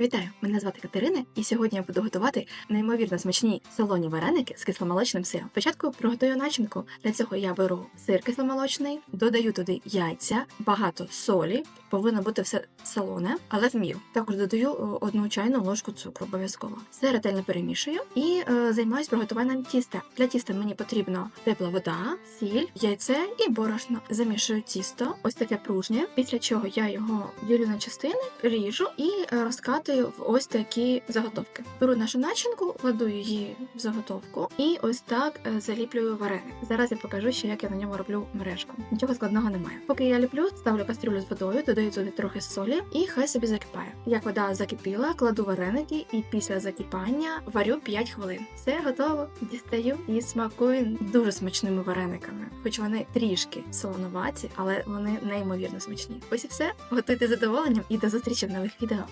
Вітаю! Мене звати Катерина, і сьогодні я буду готувати неймовірно смачні солоні вареники з кисломолочним сиром. Спочатку приготую начинку. Для цього я беру сир кисломолочний, додаю туди яйця, багато солі. Повинно бути все солоне, але в міру. Також додаю одну чайну ложку цукру обов'язково. Все ретельно перемішую і е, займаюсь приготуванням тіста. Для тіста мені потрібно тепла вода, сіль, яйце і борошно. Замішую тісто, ось таке пружнє. Після чого я його ділю на частини, ріжу і е, розкатую в ось такі заготовки. Беру нашу начинку, кладу її в заготовку і ось так е, заліплюю вареник. Зараз я покажу ще, як я на ньому роблю мережку. Нічого складного немає. Поки я ліплю, ставлю кастрюлю з водою, додаю туди трохи солі і хай собі закипає. Як вода закипіла, кладу вареники і після закипання варю 5 хвилин. Все готово. Дістаю і смакую дуже смачними варениками. Хоч вони трішки солонуваті, але вони неймовірно смачні. Ось і все. Готуйте задоволенням і до зустрічі в нових відео.